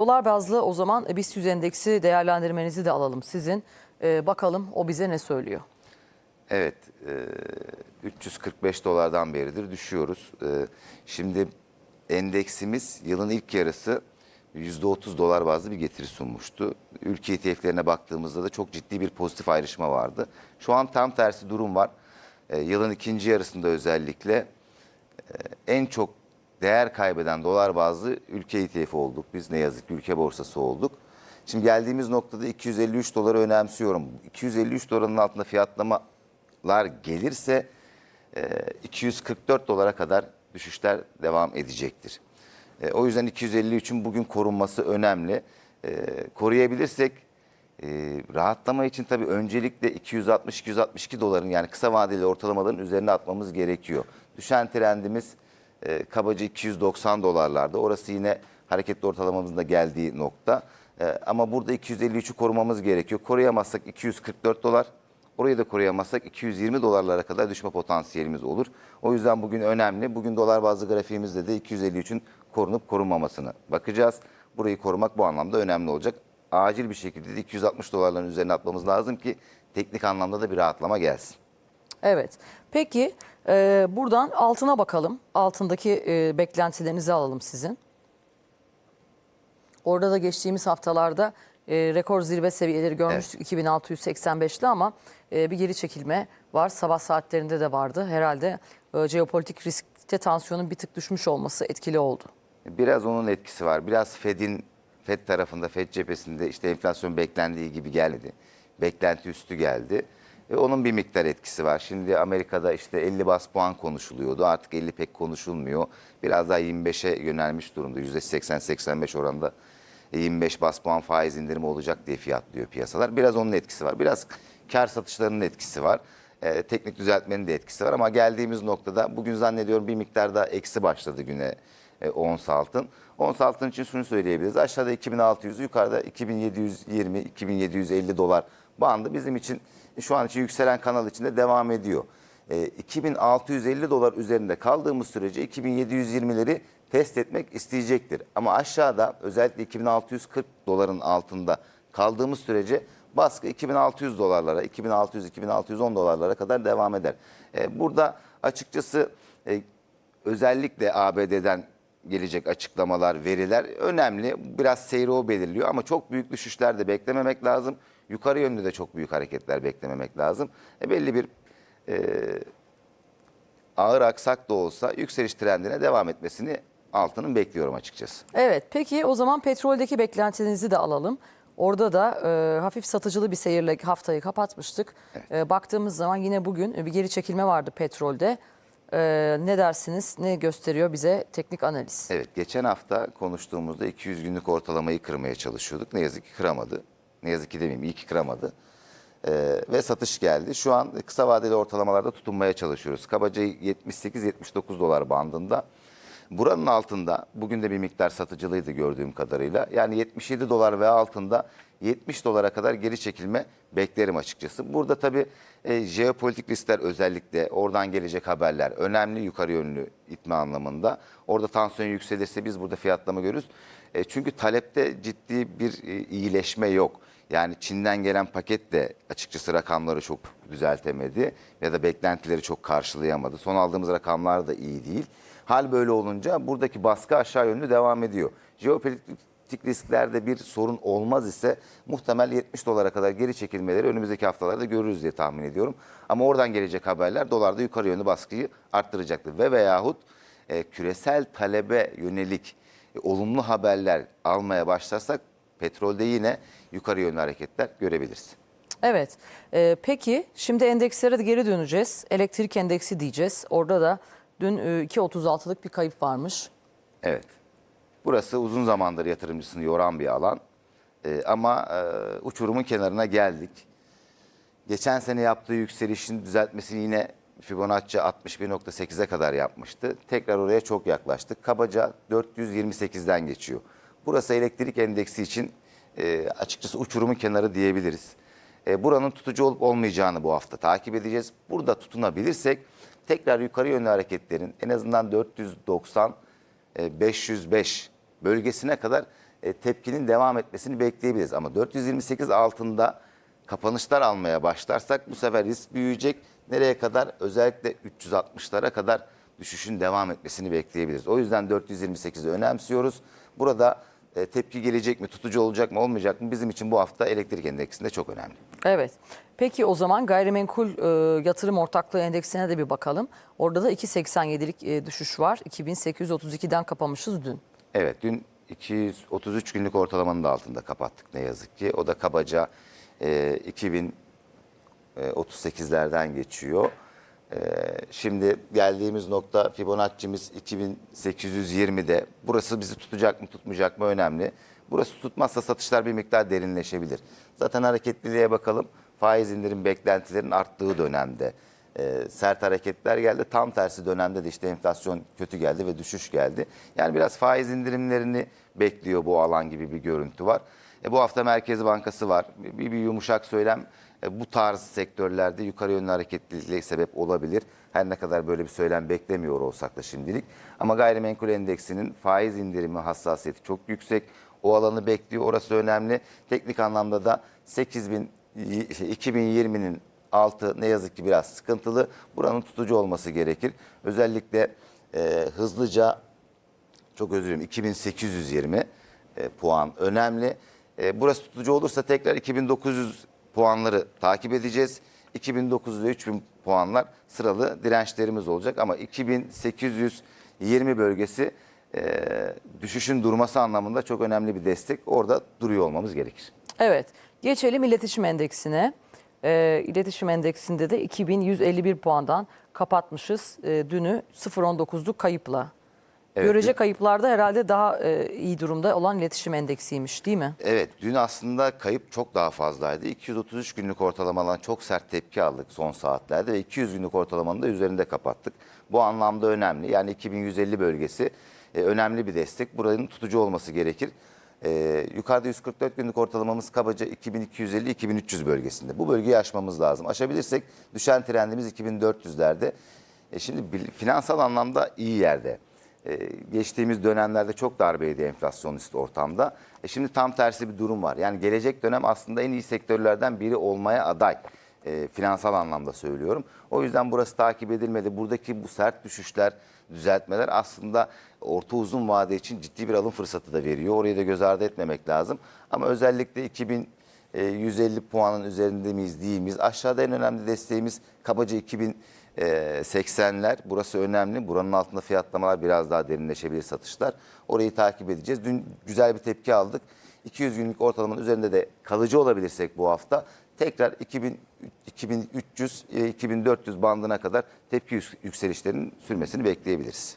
Dolar bazlı o zaman BIST 100 endeksi değerlendirmenizi de alalım sizin. Ee, bakalım o bize ne söylüyor? Evet, e, 345 dolardan beridir düşüyoruz. E, Şimdi endeksimiz yılın ilk yarısı %30 dolar bazlı bir getiri sunmuştu. Ülke ETF'lerine baktığımızda da çok ciddi bir pozitif ayrışma vardı. Şu an tam tersi durum var. E, Yılın ikinci yarısında özellikle en çok değer kaybeden dolar bazlı ülke ETF olduk. Biz ne yazık ki ülke borsası olduk. Şimdi geldiğimiz noktada 253 doları önemsiyorum. 253 doların altında fiyatlamalar gelirse e, 244 dolara kadar düşüşler devam edecektir. E, O yüzden 253'ün bugün korunması önemli. E, Koruyabilirsek e, rahatlama için tabii öncelikle 260-262 doların yani kısa vadeli ortalamaların üzerine atmamız gerekiyor. Düşen trendimiz e, kabaca 290 dolarlarda. Orası yine hareketli ortalamamızın da geldiği nokta. E, ama burada 253'ü korumamız gerekiyor. Koruyamazsak 244 dolar. Orayı da koruyamazsak 220 dolarlara kadar düşme potansiyelimiz olur. O yüzden bugün önemli. Bugün dolar bazlı grafiğimizde de 253'ün korunup korunmamasını bakacağız. Burayı korumak bu anlamda önemli olacak. Acil bir şekilde de 260 dolarların üzerine atmamız lazım ki teknik anlamda da bir rahatlama gelsin. Evet. Peki e, buradan altına bakalım. Altındaki e, beklentilerinizi alalım sizin. Orada da geçtiğimiz haftalarda e, rekor zirve seviyeleri görmüştük 2685'te ama e, bir geri çekilme var. Sabah saatlerinde de vardı. Herhalde e, jeopolitik riskte tansiyonun bir tık düşmüş olması etkili oldu. Biraz onun etkisi var. Biraz Fed'in Fed tarafında, Fed cephesinde işte enflasyon beklendiği gibi gelmedi. Beklenti üstü geldi. Ve onun bir miktar etkisi var. Şimdi Amerika'da işte 50 bas puan konuşuluyordu. Artık 50 pek konuşulmuyor. Biraz daha 25'e yönelmiş durumda. %80-85 oranında 25 bas puan faiz indirimi olacak diye fiyatlıyor piyasalar. Biraz onun etkisi var. Biraz kar satışlarının etkisi var. Ee, teknik düzeltmenin de etkisi var ama geldiğimiz noktada bugün zannediyorum bir miktar daha eksi başladı güne e, ons altın. Ons altın için şunu söyleyebiliriz. Aşağıda 2600, yukarıda 2720, 2750 dolar bandı bizim için şu an için yükselen kanal içinde devam ediyor. E, 2650 dolar üzerinde kaldığımız sürece 2720'leri test etmek isteyecektir. Ama aşağıda özellikle 2640 doların altında kaldığımız sürece baskı 2600 dolarlara, 2600-2610 dolarlara kadar devam eder. E, burada açıkçası e, özellikle ABD'den gelecek açıklamalar, veriler önemli. Biraz seyri o belirliyor ama çok büyük düşüşler de beklememek lazım. Yukarı yönlü de çok büyük hareketler beklememek lazım. E, belli bir e, ağır aksak da olsa yükseliş trendine devam etmesini altının bekliyorum açıkçası. Evet peki o zaman petroldeki beklentinizi de alalım. Orada da e, hafif satıcılı bir seyirle haftayı kapatmıştık. E, baktığımız zaman yine bugün bir geri çekilme vardı petrolde. E, ne dersiniz? Ne gösteriyor bize teknik analiz? Evet, geçen hafta konuştuğumuzda 200 günlük ortalamayı kırmaya çalışıyorduk. Ne yazık ki kıramadı. Ne yazık ki demeyeyim, iyi ki kıramadı. Ee, ve satış geldi. Şu an kısa vadeli ortalamalarda tutunmaya çalışıyoruz. Kabaca 78-79 dolar bandında. Buranın altında, bugün de bir miktar satıcılıydı gördüğüm kadarıyla. Yani 77 dolar ve altında 70 dolara kadar geri çekilme beklerim açıkçası. Burada tabii e, jeopolitik riskler özellikle oradan gelecek haberler önemli yukarı yönlü itme anlamında. Orada tansiyon yükselirse biz burada fiyatlama görürüz. E, çünkü talepte ciddi bir e, iyileşme yok. Yani Çin'den gelen paket de açıkçası rakamları çok düzeltemedi ya da beklentileri çok karşılayamadı. Son aldığımız rakamlar da iyi değil. Hal böyle olunca buradaki baskı aşağı yönlü devam ediyor. Jeopolitik risklerde bir sorun olmaz ise muhtemel 70 dolara kadar geri çekilmeleri önümüzdeki haftalarda görürüz diye tahmin ediyorum. Ama oradan gelecek haberler dolarda yukarı yönlü baskıyı arttıracaktır. Ve veyahut e, küresel talebe yönelik e, olumlu haberler almaya başlarsak petrolde yine yukarı yönlü hareketler görebiliriz. Evet. e, peki şimdi endekslere de geri döneceğiz. Elektrik endeksi diyeceğiz. Orada da dün e, 2.36'lık bir kayıp varmış. Evet. Burası uzun zamandır yatırımcısını yoran bir alan. Ee, ama e, uçurumun kenarına geldik. Geçen sene yaptığı yükselişin düzeltmesini yine Fibonacci 61.8'e kadar yapmıştı. Tekrar oraya çok yaklaştık. Kabaca 428'den geçiyor. Burası elektrik endeksi için e, açıkçası uçurumun kenarı diyebiliriz. E, buranın tutucu olup olmayacağını bu hafta takip edeceğiz. Burada tutunabilirsek tekrar yukarı yönlü hareketlerin en azından 490 e, 505 bölgesine kadar e, tepkinin devam etmesini bekleyebiliriz. Ama 428 altında kapanışlar almaya başlarsak bu sefer risk büyüyecek. Nereye kadar? Özellikle 360'lara kadar düşüşün devam etmesini bekleyebiliriz. O yüzden 428'i önemsiyoruz. Burada e, tepki gelecek mi, tutucu olacak mı, olmayacak mı? Bizim için bu hafta elektrik endeksinde çok önemli. Evet. Peki o zaman gayrimenkul e, yatırım ortaklığı endeksine de bir bakalım. Orada da 2.87'lik e, düşüş var. 2832'den kapamışız dün. Evet dün 233 günlük ortalamanın da altında kapattık ne yazık ki. O da kabaca e, 2038'lerden geçiyor. E, şimdi geldiğimiz nokta Fibonacci'miz 2820'de. Burası bizi tutacak mı tutmayacak mı önemli. Burası tutmazsa satışlar bir miktar derinleşebilir. Zaten hareketliliğe bakalım. Faiz indirim beklentilerin arttığı dönemde e, sert hareketler geldi. Tam tersi dönemde de işte enflasyon kötü geldi ve düşüş geldi. Yani biraz faiz indirimlerini bekliyor bu alan gibi bir görüntü var. E, bu hafta Merkez Bankası var. Bir, bir yumuşak söylem bu tarz sektörlerde yukarı yönlü hareketliliğe sebep olabilir. Her ne kadar böyle bir söylem beklemiyor olsak da şimdilik. Ama gayrimenkul endeksinin faiz indirimi hassasiyeti çok yüksek. O alanı bekliyor. Orası önemli. Teknik anlamda da 8000 şey, 2020'nin altı ne yazık ki biraz sıkıntılı. Buranın tutucu olması gerekir. Özellikle e, hızlıca çok özür dilerim 2820 e, puan önemli. E, burası tutucu olursa tekrar 2900 puanları takip edeceğiz. 2900 ve 3000 puanlar sıralı dirençlerimiz olacak ama 2820 bölgesi e, düşüşün durması anlamında çok önemli bir destek. Orada duruyor olmamız gerekir. Evet. Geçelim iletişim endeksine. E, iletişim endeksinde de 2151 puandan kapatmışız. E, dünü 0.19'luk kayıpla. Evet, Görece dün- kayıplarda herhalde daha e, iyi durumda olan iletişim endeksiymiş değil mi? Evet dün aslında kayıp çok daha fazlaydı. 233 günlük ortalamadan çok sert tepki aldık son saatlerde ve 200 günlük ortalamanın da üzerinde kapattık. Bu anlamda önemli. Yani 2150 bölgesi e, önemli bir destek. Buranın tutucu olması gerekir. E, yukarıda 144 günlük ortalamamız kabaca 2250-2300 bölgesinde. Bu bölgeyi aşmamız lazım. Aşabilirsek düşen trendimiz 2400'lerde. E, şimdi finansal anlamda iyi yerde. Ee, geçtiğimiz dönemlerde çok darbeydi enflasyonist ortamda. E şimdi tam tersi bir durum var. Yani gelecek dönem aslında en iyi sektörlerden biri olmaya aday. E, finansal anlamda söylüyorum. O yüzden burası takip edilmeli. Buradaki bu sert düşüşler, düzeltmeler aslında orta uzun vade için ciddi bir alım fırsatı da veriyor. Orayı da göz ardı etmemek lazım. Ama özellikle 2000 e, 150 puanın üzerinde miyiz değil miyiz? Aşağıda en önemli desteğimiz kabaca 2080'ler. Burası önemli. Buranın altında fiyatlamalar biraz daha derinleşebilir satışlar. Orayı takip edeceğiz. Dün güzel bir tepki aldık. 200 günlük ortalamanın üzerinde de kalıcı olabilirsek bu hafta tekrar 2000 2300 e, 2400 bandına kadar tepki yükselişlerinin sürmesini bekleyebiliriz.